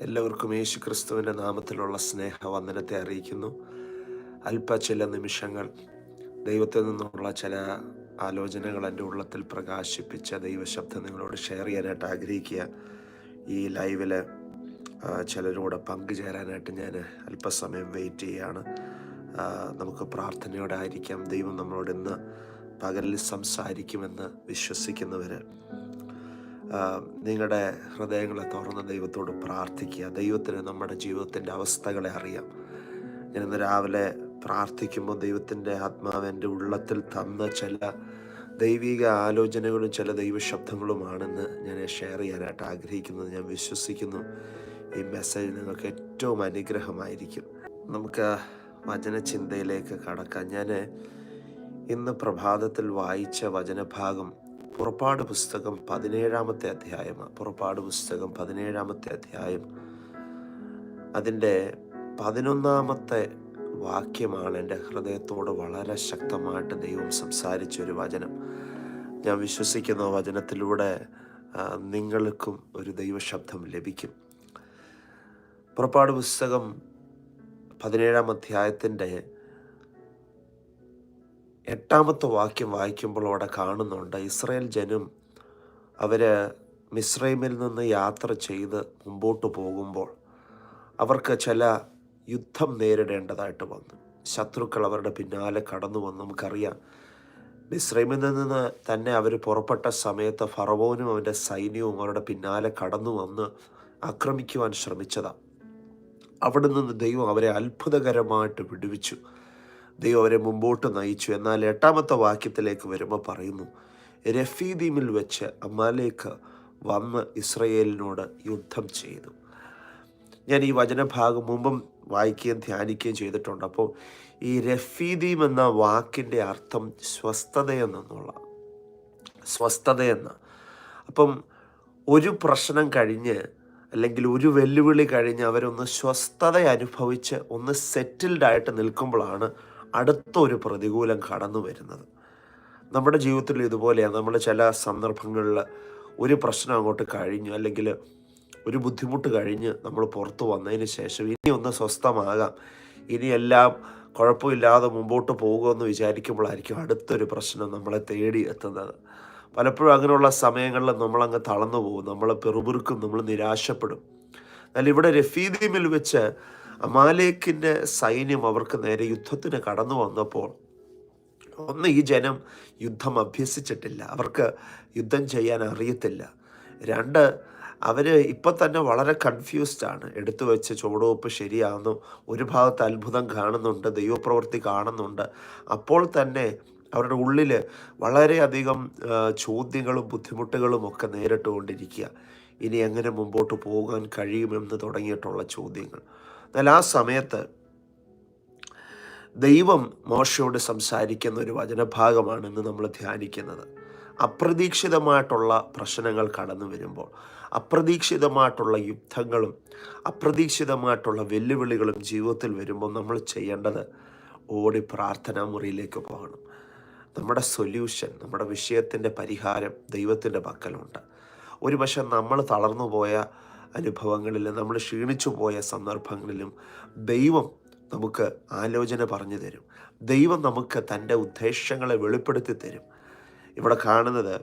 എല്ലാവർക്കും യേശു ക്രിസ്തുവിന്റെ നാമത്തിലുള്ള സ്നേഹവന്ദനത്തെ അറിയിക്കുന്നു. അല്പ ചില നിമിഷങ്ങൾ ദൈവത്തിൽ നിന്നുള്ള ചില ആലോചനകൾ എന്റെ ഉള്ളത്തിൽ പ്രകാശിപ്പിച്ച ദൈവശബ്ദം നിങ്ങളോട് ഷെയർ ചെയ്യാനായിട്ട് ആഗ്രഹിക്കുക. ഈ ലൈവിൽ ചിലരോട് പങ്കുചേരാനായിട്ട് ഞാൻ അല്പസമയം വെയിറ്റ് ചെയ്യുകയാണ്. നമുക്ക് പ്രാർത്ഥനയോടെ ആയിരിക്കാം ദൈവം നമ്മളോട് ഇന്ന് പകലിൽ സംസാരിക്കുമെന്ന് വിശ്വസിക്കുന്നവർ നിങ്ങളുടെ ഹൃദയങ്ങളെ തുറന്ന് ദൈവത്തോട് പ്രാർത്ഥിക്കുക. ദൈവത്തിന് നമ്മുടെ ജീവിതത്തിന്റെ അവസ്ഥകളെ അറിയാം. ഞാൻ ഇന്ന് രാവിലെ പ്രാർത്ഥിക്കുമ്പോൾ ദൈവത്തിന്റെ ആത്മാവ് എന്റെ ഉള്ളത്തിൽ തന്ന ചില ദൈവിക ആലോചനകളും ചില ദൈവശബ്ദങ്ങളുമാണെന്ന് ഞാൻ ഷെയർ ചെയ്യാനായിട്ട് ആഗ്രഹിക്കുന്നത്. ഞാൻ വിശ്വസിക്കുന്നു ഈ മെസ്സേജ് നിങ്ങൾക്ക് ഏറ്റവും അനുഗ്രഹമായിരിക്കും. നമുക്ക് വചനചിന്തയിലേക്ക് കടക്കാം. ഞാൻ ഇന്ന് പ്രഭാതത്തിൽ വായിച്ച വചനഭാഗം പുറപ്പാട് പുസ്തകം പതിനേഴാമത്തെ അധ്യായമാണ് പുറപ്പാട് പുസ്തകം പതിനേഴാമത്തെ അധ്യായം. അതിന്റെ പതിനൊന്നാമത്തെ വാക്യമാണ് എന്റെ ഹൃദയത്തോട് വളരെ ശക്തമായിട്ട് ദൈവം സംസാരിച്ച ഒരു വചനം. ഞാൻ വിശ്വസിക്കുന്ന വചനത്തിലൂടെ നിങ്ങൾക്കും ഒരു ദൈവശബ്ദം ലഭിക്കും. പുറപ്പാട് പുസ്തകം പതിനേഴാം അധ്യായത്തിന്റെ എട്ടാമത്തെ വാക്യം വായിക്കുമ്പോൾ അവിടെ കാണുന്നുണ്ട് ഇസ്രയേൽ ജനം അവർ മിസ്രൈമിൽ നിന്ന് യാത്ര ചെയ്ത് മുമ്പോട്ട് പോകുമ്പോൾ അവർക്ക് ചില യുദ്ധം നേരിടേണ്ടതായിട്ട് വന്നു. ശത്രുക്കൾ അവരുടെ പിന്നാലെ കടന്നു വന്ന്. നമുക്കറിയാം മിസ്രൈമിൽ നിന്ന് തന്നെ അവർ പുറപ്പെട്ട സമയത്ത് ഫറവോനും അവന്റെ സൈന്യവും അവരുടെ പിന്നാലെ കടന്നു വന്ന് ആക്രമിക്കുവാൻ ശ്രമിച്ചതാണ് അവിടെ നിന്ന് ദൈവം അവരെ അത്ഭുതകരമായിട്ട് വിടുവിച്ചു. ദൈവം അവരെ മുമ്പോട്ട് നയിച്ചു. എന്നാൽ എട്ടാമത്തെ വാക്യത്തിലേക്ക് വരുമ്പോൾ പറയുന്നു രഫീദീമിൽ വെച്ച് അമാലേക്ക് വന്ന് ഇസ്രയേലിനോട് യുദ്ധം ചെയ്തു. ഞാൻ ഈ വചനഭാഗം മുമ്പും വായിക്കുകയും ധ്യാനിക്കുകയും ചെയ്തിട്ടുണ്ട്. അപ്പോൾ ഈ രഫീദീം എന്ന വാക്കിന്റെ അർത്ഥം സ്വസ്ഥതയെന്നുള്ള സ്വസ്ഥതയെന്ന്. അപ്പം ഒരു പ്രശ്നം കഴിഞ്ഞ് അല്ലെങ്കിൽ ഒരു വെല്ലുവിളി കഴിഞ്ഞ് അവരൊന്ന് സ്വസ്ഥത അനുഭവിച്ച് ഒന്ന് സെറ്റിൽഡായിട്ട് നിൽക്കുമ്പോഴാണ് അടുത്ത ഒരു പ്രതികൂലം കടന്നു വരുന്നത്. നമ്മുടെ ജീവിതത്തിൽ ഇതുപോലെയാണ്. നമ്മൾ ചില സന്ദർഭങ്ങളിൽ ഒരു പ്രശ്നം അങ്ങോട്ട് കഴിഞ്ഞു അല്ലെങ്കിൽ ഒരു ബുദ്ധിമുട്ട് കഴിഞ്ഞ് നമ്മൾ പുറത്തു വന്നതിന് ശേഷം ഇനി ഒന്ന് സ്വസ്ഥമാകാം. എല്ലാം കുഴപ്പമില്ലാതെ മുമ്പോട്ട് പോകുമെന്ന് വിചാരിക്കുമ്പോഴായിരിക്കും അടുത്തൊരു പ്രശ്നം നമ്മളെ തേടി എത്തുന്നത്. പലപ്പോഴും അങ്ങനെയുള്ള സമയങ്ങളിൽ നമ്മളങ്ങ് തളർന്നു പോകും. നമ്മൾ പെറുപിറുക്കും നമ്മൾ നിരാശപ്പെടും. എന്നാൽ ഇവിടെ രഫീദീമിൽ വെച്ച് അമാലേക്കിന്റെ സൈന്യം അവർക്ക് നേരെ യുദ്ധത്തിന് കടന്നു വന്നപ്പോൾ ഒന്ന് ഈ ജനം യുദ്ധം അഭ്യസിച്ചിട്ടില്ല. അവർക്ക് യുദ്ധം ചെയ്യാൻ അറിയത്തില്ല. രണ്ട് അവർ ഇപ്പം തന്നെ വളരെ കൺഫ്യൂസ്ഡ് ആണ്. എടുത്തു വെച്ച് ചുവടുവെപ്പ് ശരിയാകുന്നു ഒരു ഭാഗത്ത് അത്ഭുതം കാണുന്നുണ്ട് ദൈവപ്രവൃത്തി കാണുന്നുണ്ട്. അപ്പോൾ തന്നെ അവരുടെ ഉള്ളിൽ വളരെയധികം ചോദ്യങ്ങളും ബുദ്ധിമുട്ടുകളും ഒക്കെ നേരിട്ടുകൊണ്ടിരിക്കുക. ഇനി എങ്ങനെ മുമ്പോട്ട് പോകാൻ കഴിയുമെന്ന് തുടങ്ങിയിട്ടുള്ള ചോദ്യങ്ങൾ. എന്നാൽ ആ സമയത്ത് ദൈവം മോശയോട് സംസാരിക്കുന്ന ഒരു വചനഭാഗമാണ് ഇന്ന് നമ്മൾ ധ്യാനിക്കുന്നത്. അപ്രതീക്ഷിതമായിട്ടുള്ള പ്രശ്നങ്ങൾ കടന്നു വരുമ്പോൾ അപ്രതീക്ഷിതമായിട്ടുള്ള യുദ്ധങ്ങളും അപ്രതീക്ഷിതമായിട്ടുള്ള വെല്ലുവിളികളും ജീവിതത്തിൽ വരുമ്പോൾ നമ്മൾ ചെയ്യേണ്ടത് ഓടി പ്രാർത്ഥനാ മുറിയിലേക്ക് പോകണം. നമ്മുടെ സൊല്യൂഷൻ നമ്മുടെ വിഷയത്തിന്റെ പരിഹാരം ദൈവത്തിന്റെ പക്കലുണ്ട്. ഒരു പക്ഷെ നമ്മൾ തളർന്നു പോയ അനുഭവങ്ങളിലും നമ്മൾ ക്ഷീണിച്ചു പോയ സന്ദർഭങ്ങളിലും ദൈവം നമുക്ക് ആലോചന പറഞ്ഞു തരും. ദൈവം നമുക്ക് തന്റെ ഉദ്ദേശങ്ങളെ വെളിപ്പെടുത്തി തരും. ഇവിടെ കാണുന്നത്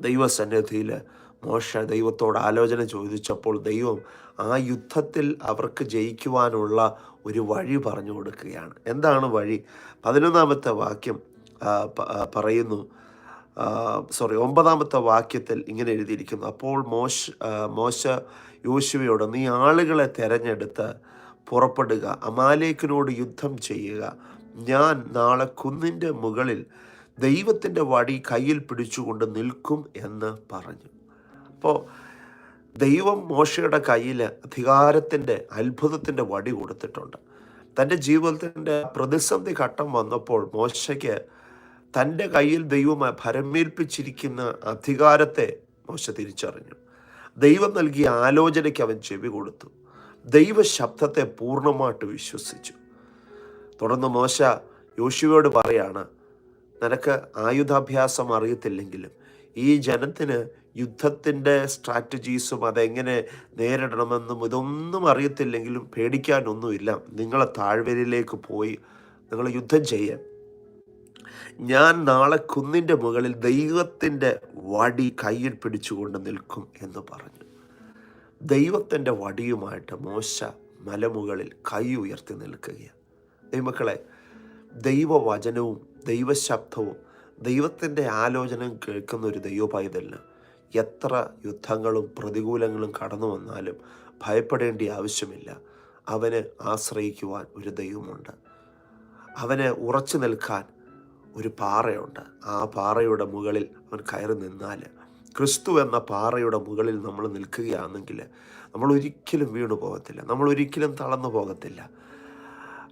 ദൈവസന്നിധിയിൽ മോശ ദൈവത്തോട് ആലോചന ചോദിച്ചപ്പോൾ ദൈവം ആ യുദ്ധത്തിൽ അവർക്ക് ജയിക്കുവാനുള്ള ഒരു വഴി പറഞ്ഞു കൊടുക്കുകയാണ്. എന്താണ് വഴി? പതിനൊന്നാമത്തെ വാക്യം പറയുന്നു സോറി ഒമ്പതാമത്തെ വാക്യത്തിൽ ഇങ്ങനെ എഴുതിയിരിക്കുന്നു. അപ്പോൾ മോശ മോശ യോശുവയോട് നീ ആളുകളെ തെരഞ്ഞെടുത്ത് പുറപ്പെടുക അമാലേക്കിനോട് യുദ്ധം ചെയ്യുക. ഞാൻ നാളെ കുന്നിന്റെ മുകളിൽ ദൈവത്തിന്റെ വടി കയ്യിൽ പിടിച്ചുകൊണ്ട് നിൽക്കും എന്ന് പറഞ്ഞു. അപ്പോൾ ദൈവം മോശയുടെ കയ്യിൽ അധികാരത്തിന്റെ അത്ഭുതത്തിന്റെ വടി കൊടുത്തിട്ടുണ്ട്. തന്റെ ജീവിതത്തിന്റെ പ്രതിസന്ധി ഘട്ടം വന്നപ്പോൾ മോശയ്ക്ക് തന്റെ കയ്യിൽ ദൈവം ഭരമേൽപ്പിച്ചിരിക്കുന്ന അധികാരത്തെ മോശ തിരിച്ചറിഞ്ഞു. ദൈവം നൽകിയ ആലോചനയ്ക്ക് അവൻ ചെവി കൊടുത്തു. ദൈവശബ്ദത്തെ പൂർണമായിട്ട് വിശ്വസിച്ചു. തുടർന്ന് മോശ യോശുവയോട് പറയാണ് നിനക്ക് ആയുധാഭ്യാസം അറിയത്തില്ലെങ്കിലും ഈ ജനത്തിന് യുദ്ധത്തിന്റെ സ്ട്രാറ്റജീസും അതെങ്ങനെ നേരിടണമെന്നും ഇതൊന്നും അറിയത്തില്ലെങ്കിലും പേടിക്കാനൊന്നുമില്ല നിങ്ങളെ താഴ്വരയിലേക്ക് പോയി നിങ്ങൾ യുദ്ധം ചെയ്യാൻ. ഞാൻ നാളെ കുന്നിന്റെ മുകളിൽ ദൈവത്തിന്റെ വടി കയ്യിൽ പിടിച്ചുകൊണ്ട് നിൽക്കും എന്ന് പറഞ്ഞു. ദൈവത്തിന്റെ വടിയുമായിട്ട് മോശ മലമുകളിൽ കൈ ഉയർത്തി നിൽക്കുകയാണ്. ദൈവമക്കളെ ദൈവവചനവും ദൈവശബ്ദവും ദൈവത്തിന്റെ ആലോചനയും കേൾക്കുന്ന ഒരു ദൈവപൈതലിന് എത്ര യുദ്ധങ്ങളും പ്രതികൂലങ്ങളും കടന്നു വന്നാലും ഭയപ്പെടേണ്ട ആവശ്യമില്ല. അവന് ആശ്രയിക്കുവാൻ ഒരു ദൈവമുണ്ട്. അവനെ ഉറച്ചു നിൽക്കാൻ ഒരു പാറയുണ്ട്. ആ പാറയുടെ മുകളിൽ അവൻ കയറി നിന്നാൽ ക്രിസ്തു എന്ന പാറയുടെ മുകളിൽ നമ്മൾ നിൽക്കുകയാണെങ്കിൽ നമ്മൾ ഒരിക്കലും വീണു പോകത്തില്ല. നമ്മൾ ഒരിക്കലും തളർന്നു പോകത്തില്ല.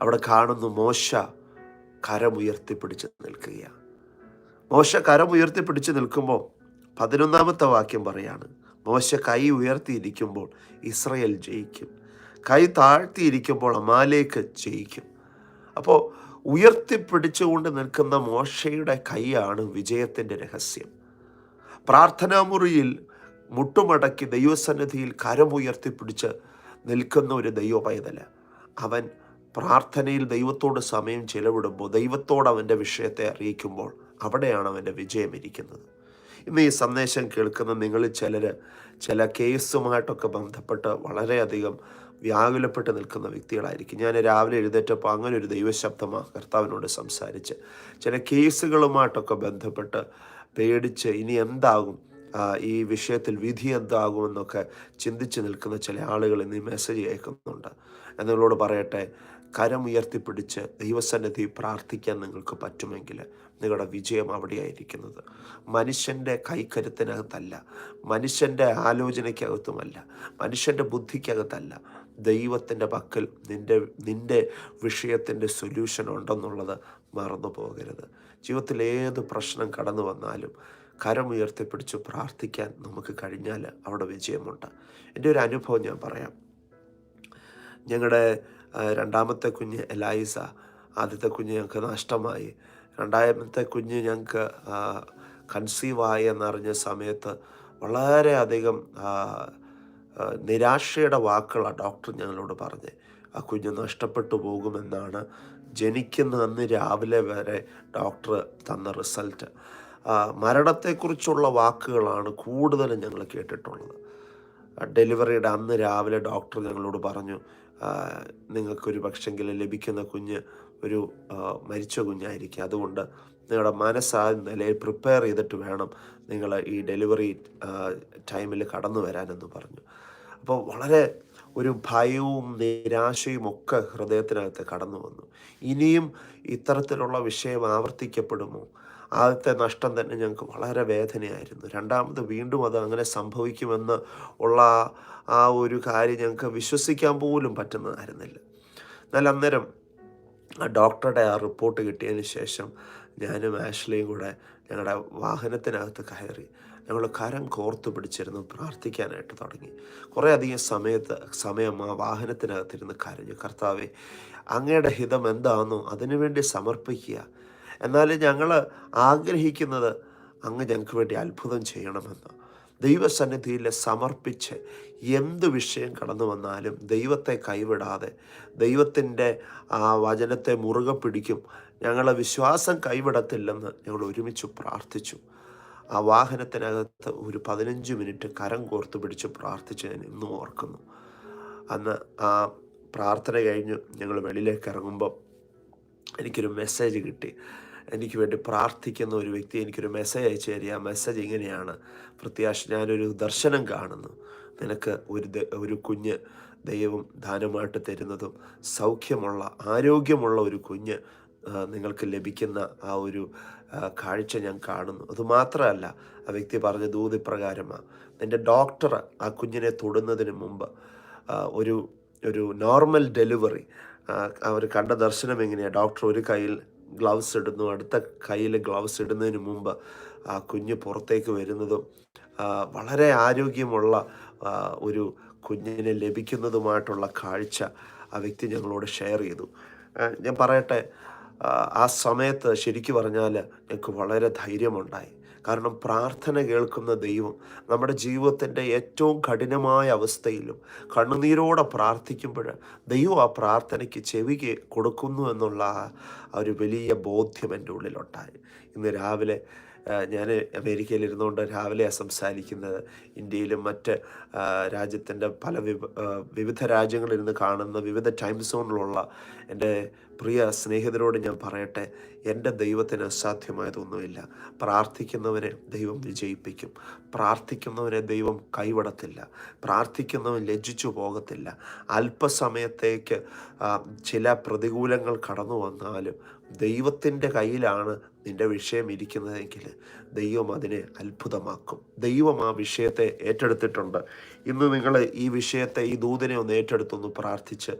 അവിടെ കാണുന്നു മോശ കരമുയർത്തിപ്പിടിച്ച് നിൽക്കുകയാണ്. മോശ കരമുയർത്തിപ്പിടിച്ച് നിൽക്കുമ്പോൾ പതിനൊന്നാമത്തെ വാക്യം പറയാണ് മോശ കൈ ഉയർത്തിയിരിക്കുമ്പോൾ ഇസ്രയേൽ ജയിക്കും. കൈ താഴ്ത്തിയിരിക്കുമ്പോൾ അമാലേക്ക് ജയിക്കും. അപ്പോൾ ഉയർത്തിപ്പിടിച്ചുകൊണ്ട് നിൽക്കുന്ന മോശയുടെ കൈയാണ് വിജയത്തിന്റെ രഹസ്യം. പ്രാർത്ഥനാമുറിയിൽ മുട്ടുമടക്കി ദൈവസന്നിധിയിൽ കരമുയർത്തിപ്പിടിച്ച് നിൽക്കുന്ന ഒരു ദൈവ പൈതൽ അവൻ പ്രാർത്ഥനയിൽ ദൈവത്തോട് സമയം ചെലവിടുമ്പോൾ ദൈവത്തോട് അവന്റെ വിഷയത്തെ അറിയിക്കുമ്പോൾ അവിടെയാണ് അവന്റെ വിജയം ഇരിക്കുന്നത്. ഇന്ന് ഈ സന്ദേശം കേൾക്കുന്ന നിങ്ങളിൽ ചിലർ ചില കേസുമായിട്ടൊക്കെ ബന്ധപ്പെട്ട് വളരെയധികം വ്യാകുലപ്പെട്ട് നിൽക്കുന്ന വ്യക്തികളായിരിക്കും. ഞാൻ രാവിലെ എഴുന്നേറ്റപ്പോൾ അങ്ങനെ ഒരു ദൈവശബ്ദമാ കർത്താവിനോട് സംസാരിച്ച്. ചില കേസുകളുമായിട്ടൊക്കെ ബന്ധപ്പെട്ട് പേടിച്ച് ഇനി എന്താകും? ഈ വിഷയത്തിൽ വിധി എന്താകുമെന്നൊക്കെ ചിന്തിച്ച് നിൽക്കുന്ന ചില ആളുകൾ ഇന്ന് മെസ്സേജ് അയക്കുന്നുണ്ട് എന്നുള്ളോട് പറയട്ടെ കരമുയർത്തിപ്പിടിച്ച് ദൈവസന്നിധി പ്രാർത്ഥിക്കാൻ നിങ്ങൾക്ക് പറ്റുമെങ്കിൽ നിങ്ങളുടെ വിജയം അവിടെയായിരിക്കുന്നത്. മനുഷ്യന്റെ കൈക്കരുത്തിനകത്തല്ല മനുഷ്യന്റെ ആലോചനയ്ക്കകത്തുമല്ല മനുഷ്യന്റെ ബുദ്ധിക്കകത്തല്ല ദൈവത്തിന്റെ പക്കൽ നിന്റെ നിന്റെ വിഷയത്തിന്റെ സൊല്യൂഷൻ ഉണ്ടെന്നുള്ളത് മറന്നു പോകരുത്. ജീവിതത്തിൽ ഏത് പ്രശ്നം കടന്നു വന്നാലും കരമുയർത്തിപ്പിടിച്ച് പ്രാർത്ഥിക്കാൻ നമുക്ക് കഴിഞ്ഞാൽ അവിടെ വിജയമുണ്ട്. എന്റെ ഒരു അനുഭവം ഞാൻ പറയാം. ഞങ്ങളുടെ രണ്ടാമത്തെ കുഞ്ഞ് എലൈസ ആദ്യത്തെ കുഞ്ഞ് ഞങ്ങൾക്ക് നഷ്ടമായി. രണ്ടാമത്തെ കുഞ്ഞ് ഞങ്ങൾക്ക് കൺസീവായി എന്നറിഞ്ഞ സമയത്ത് വളരെയധികം നിരാശയുടെ വാക്കുകളാണ് ഡോക്ടർ ഞങ്ങളോട് പറഞ്ഞത് ആ കുഞ്ഞ് നഷ്ടപ്പെട്ടു പോകുമെന്നാണ് ജനിക്കുന്ന അന്ന് രാവിലെ വരെ ഡോക്ടർ തന്ന റിസൾട്ട്. മരണത്തെക്കുറിച്ചുള്ള വാക്കുകളാണ് കൂടുതലും ഞങ്ങൾ കേട്ടിട്ടുള്ളത്. ഡെലിവറിയുടെ അന്ന് രാവിലെ ഡോക്ടർ ഞങ്ങളോട് പറഞ്ഞു നിങ്ങൾക്കൊരു പക്ഷെങ്കിൽ ലഭിക്കുന്ന കുഞ്ഞ് ഒരു മരിച്ച കുഞ്ഞായിരിക്കും. അതുകൊണ്ട് നിങ്ങളുടെ മനസ്സാ നിലയിൽ പ്രിപ്പയർ ചെയ്തിട്ട് വേണം നിങ്ങൾ ഈ ഡെലിവറി ടൈമിൽ കടന്നു വരാനെന്ന് പറഞ്ഞു. അപ്പോൾ വളരെ ഒരു ഭയവും നിരാശയും ഒക്കെ ഹൃദയത്തിനകത്ത് കടന്നു വന്നു. ഇനിയും ഇത്തരത്തിലുള്ള വിഷയം ആവർത്തിക്കപ്പെടുമോ? ആദ്യത്തെ നഷ്ടം തന്നെ ഞങ്ങൾക്ക് വളരെ വേദനയായിരുന്നു. രണ്ടാമത് വീണ്ടും അത് അങ്ങനെ സംഭവിക്കുമെന്ന് ഉള്ള ആ- ഒരു കാര്യം ഞങ്ങൾക്ക് വിശ്വസിക്കാൻ പോലും പറ്റുന്നതായിരുന്നില്ല. എന്നാൽ അന്നേരം ആ ഡോക്ടറുടെ ആ റിപ്പോർട്ട് കിട്ടിയതിന് ശേഷം ഞാനും ആഷ്ലിയും കൂടെ ഞങ്ങളുടെ വാഹനത്തിനകത്ത് കയറി ഞങ്ങൾ കരം കോർത്തു പിടിച്ചിരുന്നു പ്രാർത്ഥിക്കാനായിട്ട് തുടങ്ങി. കുറേ അധികം സമയത്ത് സമയം ആ വാഹനത്തിനകത്തിരുന്ന് കരഞ്ഞു. കർത്താവെ അങ്ങയുടെ ഹിതം എന്താണെന്നോ അതിനുവേണ്ടി സമർപ്പിക്കുക. എന്നാലും ഞങ്ങൾ ആഗ്രഹിക്കുന്നത് അങ്ങ് ഞങ്ങൾക്ക് വേണ്ടി അത്ഭുതം ചെയ്യണമെന്ന്. ദൈവസന്നിധിയിൽ സമർപ്പിച്ച് എന്ത് വിഷയം കടന്നു വന്നാലും ദൈവത്തെ കൈവിടാതെ ദൈവത്തിന്റെ ആ വചനത്തെ മുറുകെ പിടിക്കും. ഞങ്ങളെ വിശ്വാസം കൈവിടത്തില്ലെന്ന് ഞങ്ങൾ ഒരുമിച്ച് പ്രാർത്ഥിച്ചു. ആ വാഹനത്തിനകത്ത് ഒരു പതിനഞ്ച് മിനിറ്റ് കരം കോർത്ത് പിടിച്ച് പ്രാർത്ഥിച്ച് ഞാൻ ഇന്നും ഓർക്കുന്നു. അന്ന് ആ പ്രാർത്ഥന കഴിഞ്ഞ് ഞങ്ങൾ വെളിയിലേക്ക് ഇറങ്ങുമ്പോൾ എനിക്കൊരു മെസ്സേജ് കിട്ടി. എനിക്ക് വേണ്ടി പ്രാർത്ഥിക്കുന്ന ഒരു വ്യക്തി എനിക്കൊരു മെസ്സേജ് അയച്ചു തരിക. ആ മെസ്സേജ് ഇങ്ങനെയാണ് പ്രത്യാശ ഞാനൊരു ദർശനം കാണുന്നു. നിനക്ക് ഒരു ഒരു കുഞ്ഞ് ദൈവം ദാനമായിട്ട് തരുന്നതും സൗഖ്യമുള്ള ആരോഗ്യമുള്ള ഒരു കുഞ്ഞ് നിങ്ങൾക്ക് ലഭിക്കുന്ന ആ ഒരു കാഴ്ച ഞാൻ കാണുന്നു. അതുമാത്രമല്ല ആ വ്യക്തി പറഞ്ഞ ദൂതിപ്രകാരമാണ് നിന്റെ ഡോക്ടർ ആ കുഞ്ഞിനെ തൊടുന്നതിന് മുമ്പ് ഒരു ഒരു നോർമൽ ഡെലിവറി അവർ കണ്ട ദർശനം എങ്ങനെയാണ് ഡോക്ടർ ഒരു കയ്യിൽ ഗ്ലൗസ് ഇടുന്നു. അടുത്ത കയ്യിൽ ഗ്ലൗസ് ഇടുന്നതിന് മുമ്പ് ആ കുഞ്ഞ് പുറത്തേക്ക് വരുന്നതും വളരെ ആരോഗ്യമുള്ള ഒരു കുഞ്ഞിനെ ലഭിക്കുന്നതുമായിട്ടുള്ള കാഴ്ച ആ വ്യക്തി ഞങ്ങളോട് ഷെയർ ചെയ്തു. ഞാൻ പറയട്ടെ ആ, സമയത്ത് ശരിക്കു പറഞ്ഞാൽ ഞങ്ങൾക്ക് വളരെ ധൈര്യമുണ്ടായി. കാരണം പ്രാർത്ഥന കേൾക്കുന്ന ദൈവം നമ്മുടെ ജീവിതത്തിന്റെ ഏറ്റവും കഠിനമായ അവസ്ഥയിലും കണ്ണുനീരോടെ പ്രാർത്ഥിക്കുമ്പോൾ ദൈവം ആ പ്രാർത്ഥനയ്ക്ക് ചെവി കൊടുക്കുന്നു എന്നുള്ള ആ ഒരു വലിയ ബോധ്യം എന്റെ ഉള്ളിലുണ്ടായി. ഇന്ന് രാവിലെ ഞാൻ അമേരിക്കയിൽ ഇരുന്നുകൊണ്ട് രാവിലെയാണ് സംസാരിക്കുന്നത് ഇന്ത്യയിലും മറ്റ് രാജ്യത്തിന്റെ പല വിവ വിവിധ രാജ്യങ്ങളിരുന്ന് കാണുന്ന വിവിധ ടൈം സോണിലുള്ള എന്റെ പ്രിയ സ്നേഹിതരോട് ഞാൻ പറയട്ടെ എന്റെ ദൈവത്തിന് അസാധ്യമായതൊന്നുമില്ല. പ്രാർത്ഥിക്കുന്നവരെ ദൈവം വിജയിപ്പിക്കും. പ്രാർത്ഥിക്കുന്നവരെ ദൈവം കൈവിടത്തില്ല. പ്രാർത്ഥിക്കുന്നവൻ ലജ്ജിച്ചു പോകത്തില്ല. അല്പസമയത്തേക്ക് ചില പ്രതികൂലങ്ങൾ കടന്നു വന്നാലും ദൈവത്തിന്റെ കയ്യിലാണ് നിന്റെ വിഷയം ഇരിക്കുന്നതെങ്കിൽ ദൈവം അതിനെ അത്ഭുതമാക്കും. ദൈവം ആ വിഷയത്തെ ഏറ്റെടുത്തിട്ടുണ്ട്. ഇന്ന് നിങ്ങൾ ഈ വിഷയത്തെ ഈ ദൂതനെ ഒന്ന് ഏറ്റെടുത്തൊന്ന് പ്രാർത്ഥിച്ച്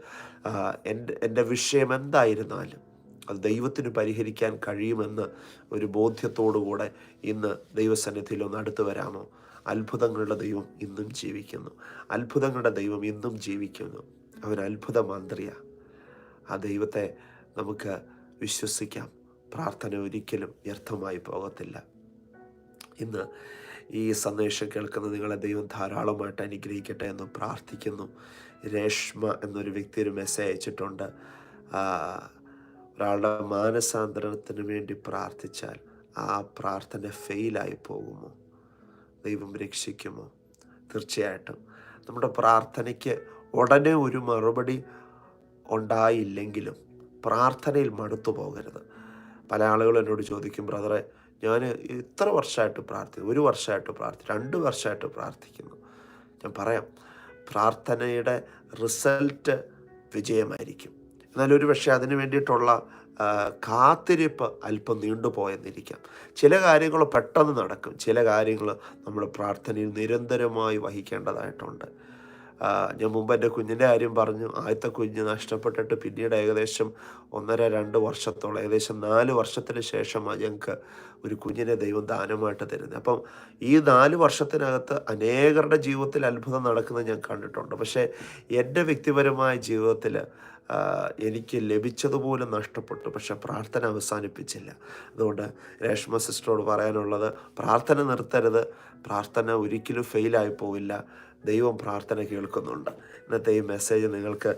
എന്റെ എന്റെ വിഷയം എന്തായിരുന്നാലും അത് ദൈവത്തിന് പരിഹരിക്കാൻ കഴിയുമെന്ന് ഒരു ബോധ്യത്തോടുകൂടെ ഇന്ന് ദൈവസന്നിധിയിൽ ഒന്ന് അടുത്ത് വരാമോ? അത്ഭുതങ്ങളുടെ ദൈവം ഇന്നും ജീവിക്കുന്നു. അത്ഭുതങ്ങളുടെ ദൈവം ഇന്നും ജീവിക്കുന്നു. അവൻ അത്ഭുത മന്ത്രിയാണ് ആ ദൈവത്തെ നമുക്ക് വിശ്വസിക്കാം. പ്രാർത്ഥന ഒരിക്കലും വ്യർത്ഥമായി പോകത്തില്ല. ഇന്ന് ഈ സന്ദേശം കേൾക്കുന്ന നിങ്ങളെ ദൈവം ധാരാളമായിട്ട് അനുഗ്രഹിക്കട്ടെ എന്ന് പ്രാർത്ഥിക്കുന്നു. രേഷ്മ എന്നൊരു വ്യക്തി ഒരു മെസ്സേജ് അയച്ചിട്ടുണ്ട്. ഒരാളുടെ മാനസാന്തരണത്തിന് വേണ്ടി പ്രാർത്ഥിച്ചാൽ ആ പ്രാർത്ഥന ഫെയിലായി പോകുമോ? ദൈവം രക്ഷിക്കുമോ? തീർച്ചയായിട്ടും. നമ്മുടെ പ്രാർത്ഥനയ്ക്ക് ഉടനെ ഒരു മറുപടി ഉണ്ടായില്ലെങ്കിലും പ്രാർത്ഥനയിൽ മടുത്തു പോകരുത്. പല ആളുകളും എന്നോട് ചോദിക്കും ബ്രദറെ ഞാൻ ഇത്ര വർഷമായിട്ട് പ്രാർത്ഥിക്കുന്നു ഒരു വർഷമായിട്ട് പ്രാർത്ഥി രണ്ട് വർഷമായിട്ട് പ്രാർത്ഥിക്കുന്നു. ഞാൻ പറയാം പ്രാർത്ഥനയുടെ റിസൾട്ട് വിജയമായിരിക്കും. എന്നാൽ ഒരു പക്ഷേ അതിന് വേണ്ടിയിട്ടുള്ള കാത്തിരിപ്പ് അല്പം നീണ്ടുപോയെന്നിരിക്കാം ചില കാര്യങ്ങൾ പെട്ടെന്ന് നടക്കും ചില കാര്യങ്ങൾ നമ്മൾ പ്രാർത്ഥനയിൽ നിരന്തരമായി വഹിക്കേണ്ടതായിട്ടുണ്ട്. ഞാൻ മുമ്പ് എന്റെ കുഞ്ഞിന്റെ കാര്യം പറഞ്ഞു. ആദ്യത്തെ കുഞ്ഞ് നഷ്ടപ്പെട്ടിട്ട് പിന്നീട് ഏകദേശം ഒന്നര രണ്ട് വർഷത്തോളം ഏകദേശം നാല് വർഷത്തിന് ശേഷമാണ് ഞങ്ങൾക്ക് ഒരു കുഞ്ഞിനെ ദൈവം ദാനമായിട്ട് തരുന്നത്. അപ്പം ഈ നാല് വർഷത്തിനകത്ത് അനേകരുടെ ജീവിതത്തിൽ അത്ഭുതം നടക്കുന്നത് ഞാൻ കണ്ടിട്ടുണ്ട്. പക്ഷേ എന്റെ വ്യക്തിപരമായ ജീവിതത്തിൽ എനിക്ക് ലഭിച്ചതുപോലെ നഷ്ടപ്പെട്ടു. പക്ഷെ പ്രാർത്ഥന അവസാനിപ്പിച്ചില്ല. അതുകൊണ്ട് രേഷ്മ സിസ്റ്ററോട് പറയാനുള്ളത് പ്രാർത്ഥന നിർത്തരുത്. പ്രാർത്ഥന ഒരിക്കലും ഫെയിലായി പോവില്ല. ദൈവം പ്രാർത്ഥന കേൾക്കുന്നുണ്ട്. ഇന്നത്തെ ഈ മെസ്സേജ് നിങ്ങൾക്ക്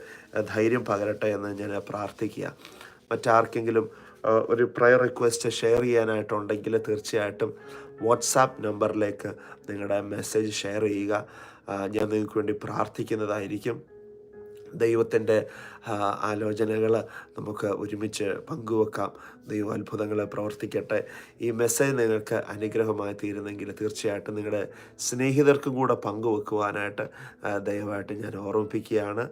ധൈര്യം പകരട്ടെ എന്ന് ഞാൻ പ്രാർത്ഥിക്കുക. മറ്റാർക്കെങ്കിലും ഒരു പ്രയർ റിക്വസ്റ്റ് ഷെയർ ചെയ്യാനായിട്ടുണ്ടെങ്കിൽ തീർച്ചയായിട്ടും വാട്സാപ്പ് നമ്പറിലേക്ക് നിങ്ങളുടെ മെസ്സേജ് ഷെയർ ചെയ്യുക. ഞാൻ നിങ്ങൾക്ക് വേണ്ടി പ്രാർത്ഥിക്കുന്നതായിരിക്കും. ദൈവത്തിന്റെ ആലോചനകൾ നമുക്ക് ഒരുമിച്ച് പങ്കുവെക്കാം. ദൈവ അത്ഭുതങ്ങൾ പ്രവർത്തിക്കട്ടെ. ഈ മെസ്സേജ് നിങ്ങൾക്ക് അനുഗ്രഹമായി തീരുന്നെങ്കിൽ തീർച്ചയായിട്ടും നിങ്ങളുടെ സ്നേഹിതർക്കും കൂടെ പങ്കുവെക്കുവാനായിട്ട് ദയവായിട്ട് ഞാൻ ഓർമ്മിപ്പിക്കുകയാണ്.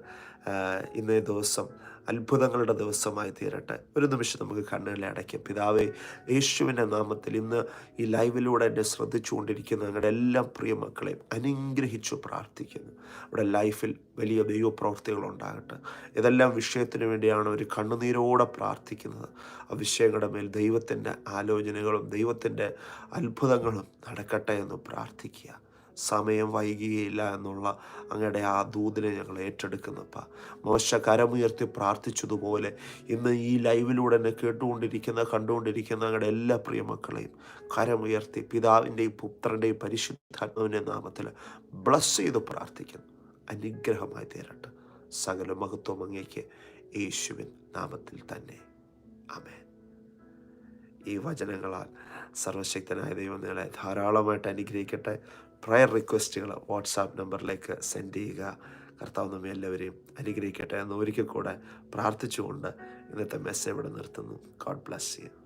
ഇന്നേ ദിവസം അത്ഭുതങ്ങളുടെ ദിവസമായി തീരട്ടെ. ഒരു നിമിഷം നമുക്ക് കണ്ണുകളെ അടയ്ക്കാം. പിതാവേ യേശുവിന്റെ നാമത്തിൽ ഇന്ന് ഈ ലൈവിലൂടെ എന്നെ ശ്രദ്ധിച്ചുകൊണ്ടിരിക്കുന്ന ഞങ്ങളുടെ എല്ലാ പ്രിയ മക്കളെയും അനുഗ്രഹിച്ചു പ്രാർത്ഥിക്കുന്നു. അവിടെ ലൈഫിൽ വലിയ ദൈവപ്രവൃത്തികൾ ഉണ്ടാകട്ടെ. ഇതെല്ലാം വിഷയത്തിന് വേണ്ടിയാണ് ഒരു കണ്ണുനീരോടെ പ്രാർത്ഥിക്കുന്നത്. ആ വിഷയങ്ങളുടെ മേൽ ദൈവത്തിന്റെ ആലോചനകളും ദൈവത്തിന്റെ അത്ഭുതങ്ങളും നടക്കട്ടെ എന്ന് പ്രാർത്ഥിക്കുക. സമയം വൈകിയില്ല എന്നുള്ള അങ്ങയുടെ ആ ദൂതിനെ ഞങ്ങൾ ഏറ്റെടുക്കുന്നപ്പ മോശ കരമുയർത്തി പ്രാർത്ഥിച്ചതുപോലെ ഇന്ന് ഈ ലൈവിലൂടെ എന്നെ കേട്ടുകൊണ്ടിരിക്കുന്ന കണ്ടുകൊണ്ടിരിക്കുന്ന അങ്ങയുടെ എല്ലാ പ്രിയമക്കളെയും കരമുയർത്തി പിതാവിന്റെയും പുത്രന്റെയും പരിശുദ്ധാത്മാവിന്റെ നാമത്തിൽ ബ്ലസ് ചെയ്ത് പ്രാർത്ഥിക്കുന്നു. അനുഗ്രഹമായി തീരട്ടെ. സകല മഹത്വം അങ്ങേക്ക് യേശുവിൻ നാമത്തിൽ തന്നെ. ആമേൻ. ഈ വചനങ്ങളാൽ സർവശക്തനായ ദൈവം നിങ്ങളെ ധാരാളമായിട്ട് അനുഗ്രഹിക്കട്ടെ. പ്രയർ റിക്വസ്റ്റുകൾ വാട്സാപ്പ് നമ്പറിലേക്ക് സെൻഡ് ചെയ്യുക. കർത്താവ് നമ്മെ എല്ലാവരെയും അനുഗ്രഹിക്കട്ടെ എന്ന് ഒരിക്കൽ കൂടെ പ്രാർത്ഥിച്ചുകൊണ്ട് ഇന്നത്തെ മെസ്സേജ് ഇവിടെ നിർത്തുന്നു. God bless you